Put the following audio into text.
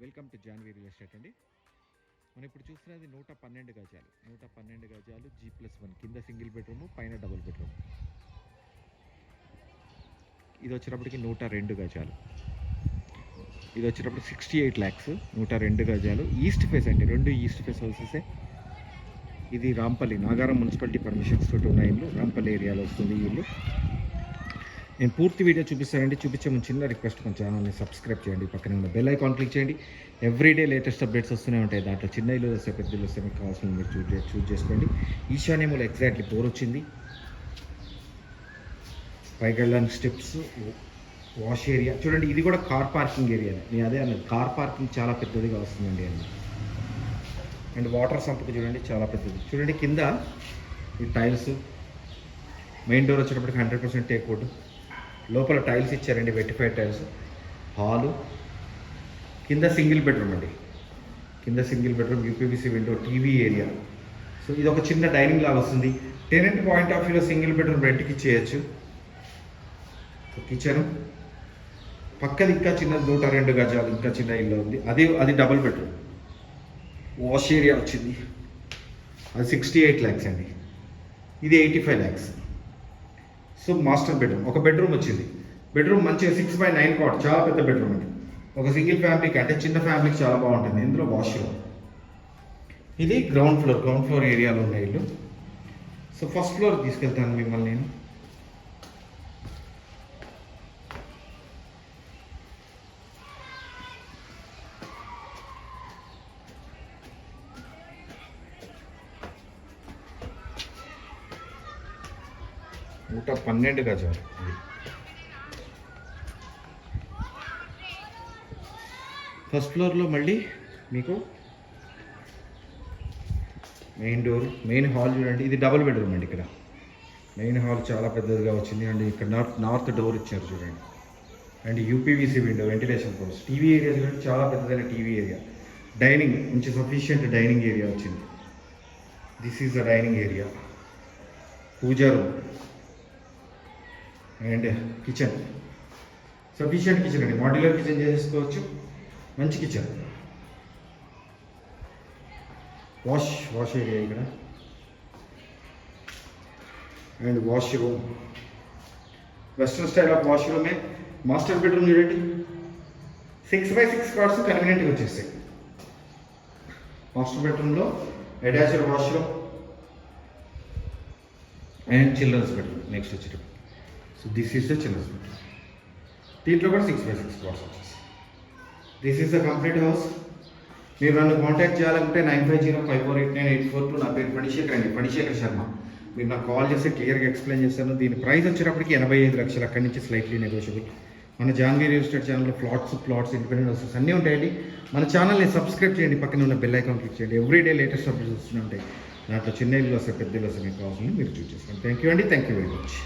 Welcome to Janvi real estate అండి. మనం ఇప్పుడు చూస్తున్నది నూట పన్నెండు గజాలు. నూట పన్నెండు గజాలు జీ ప్లస్ వన్ కింద సింగిల్ బెడ్రూమ్ పైన డబుల్ బెడ్రూమ్. ఇది వచ్చేటప్పటికి నూట రెండు గజాలు. ఇది వచ్చేటప్పుడు సిక్స్టీ ఎయిట్ ల్యాక్స్ నూట రెండు గజాలు. ఈస్ట్ ఫేస్ అండి రెండు ఈస్ట్ ఫేస్ హౌసెసే ఇది రాంపల్లి నాగారం మున్సిపాలిటీ పర్మిషన్స్ తోటి ఉన్న ఇల్లు. రాంపల్లి ఏరియాలో వస్తుంది ఈ ఇల్లు. నేను పూర్తి వీడియో చూపిస్తానండి. చూపించే ముందు చిన్న రిక్వెస్ట్ మన ఛానల్ని సబ్స్క్రైబ్ చేయండి. పక్కన ఉన్న బెల్ ఐకాన్ క్లిక్ చేయండి. ఎవ్రీడే లేటెస్ట్ అప్డేట్స్ వస్తూనే ఉంటాయి. దాంట్లో చిన్న ఇల్లు వస్తే పెద్ద ఇల్లు వస్తే మీకు కావాల్సిన మీరు చూజ్ చూస్ చూజ్ చేసుకోండి. ఈశాన్యములు ఎగ్జాక్ట్లీ బోర్ వచ్చింది. పైకి వెళ్ళడానికి స్టెప్స్ వాష్ ఏరియా చూడండి ఇది కూడా కార్ పార్కింగ్ ఏరియా నేను అదే అన్నది. కార్ పార్కింగ్ చాలా పెద్దదిగా వస్తుందండి అన్న అండ్ వాటర్ సంపక చూడండి చాలా పెద్దది. చూడండి కింద ఈ టైల్స్ మెయిన్ డోర్ వచ్చేటప్పటికి హండ్రెడ్ పర్సెంట్ టేక్ వుడ్ లోపల టైల్స్ ఇచ్చారండి వెట్టిఫైడ్ టైల్స్. హాలు. కింద సింగిల్ బెడ్రూమ్ అండి. కింద single bedroom UPVC window TV area so ఇది ఒక చిన్న డైనింగ్ లాగా వస్తుంది. టెనెంట్ పాయింట్ ఆఫ్ వ్యూలో సింగిల్ బెడ్రూమ్ రెంట్కి ఇచ్చేయచ్చు. కిచెన్ పక్కది ఇంకా చిన్న నూట రెండు గజాలు ఇంకా చిన్న ఇల్లు ఉంది. అది అది డబుల్ బెడ్రూమ్ వాష్ ఏరియా వచ్చింది. అది సిక్స్టీ ఎయిట్ ల్యాక్స్ అండి. ఇది eighty five lakhs so master bedroom ఒక బెడ్రూమ్ వచ్చింది. బెడ్రూమ్ మంచిగా సిక్స్ బై నైన్ కాట్ చాలా పెద్ద బెడ్రూమ్ అండి ఒక సింగిల్ ఫ్యామిలీకి అంటే చిన్న ఫ్యామిలీకి చాలా బాగుంటుంది. ఇందులో వాష్రూమ్ ఇది గ్రౌండ్ ఫ్లోర్ గ్రౌండ్ ఫ్లోర్ ఏరియాలో ఉన్న ఇల్లు. సో ఫస్ట్ ఫ్లోర్ తీసుకెళ్తాను మిమ్మల్ని నేను. నూట పన్నెండు గజాలు ఫస్ట్ ఫ్లోర్లో మళ్ళీ మీకు మెయిన్ డోర్ మెయిన్ హాల్ చూడండి. ఇది డబుల్ బెడ్రూమ్ అండి ఇక్కడ. మెయిన్ హాల్ చాలా పెద్దదిగా వచ్చింది. అండ్ ఇక్కడ నార్త్ నార్త్ డోర్ ఇచ్చారు చూడండి. And UPVC window ventilation course TV area చూడండి చాలా పెద్దదైన టీవీ ఏరియా డైనింగ్ మంచి సఫిషియంట్ డైనింగ్ ఏరియా వచ్చింది. This is the dining area puja room and kitchen. Sufficient kitchen అండి. మాడ్యులర్ కిచెన్ చేసేసుకోవచ్చు. మంచి కిచెన్. వాష్ వాష్ ఏరియా ఇక్కడ. And washroom western style of వాష్రూమే master bedroom చూడండి. సిక్స్ బై సిక్స్ కార్డ్స్ కన్వీనియంట్గా వచ్చేస్తాయి. Master బెడ్రూమ్లో attached washroom and children's bedroom next వచ్చేటప్పుడు. So this is the చిన్న స్పేస్ దీంట్లో కూడా సిక్స్ బై సిక్స్ కార్డ్స్ వచ్చేసి this is the complete house మీరు నన్ను కాంటాక్ట్ చేయాలంటే nine five zero five four eight nine eight four two నా పేరు ఫణిశేఖర్ అండి. ఫణిశేఖర్ శర్మ. మీరు నాకు కాల్ చేస్తే క్లియర్గా ఎక్స్ప్లెయిన్ చేస్తాను. దీని ప్రైస్ వచ్చేటప్పటికి ఎనభై ఐదు లక్షలు అక్కడి నుంచి స్లైట్లీ నెగోషియబుల్ మన జాన్వీ రియల్ ఎస్టేట్ ఛానల్లో ఫ్లాట్స్ ప్లాట్స్ ఇండిపెండెంట్ హౌసెస్ అన్నీ ఉంటాయండి. మన ఛానల్ని సబ్స్క్రైబ్ చేయండి. పక్కన ఉన్న బెల్ ఐకాన్ క్లిక్ చేయండి. ఎవ్రీ డే లేటెస్ట్ అప్డేట్స్ వస్తూనే ఉంటాయి. దాంట్లో చిన్న ఇల్లు వస్తే పెద్ద ఇల్లు వస్తే మీకు కావాల్సింది మీరు చూస్ చేసుకోండి. థ్యాంక్ యూ అండి. Thank you very much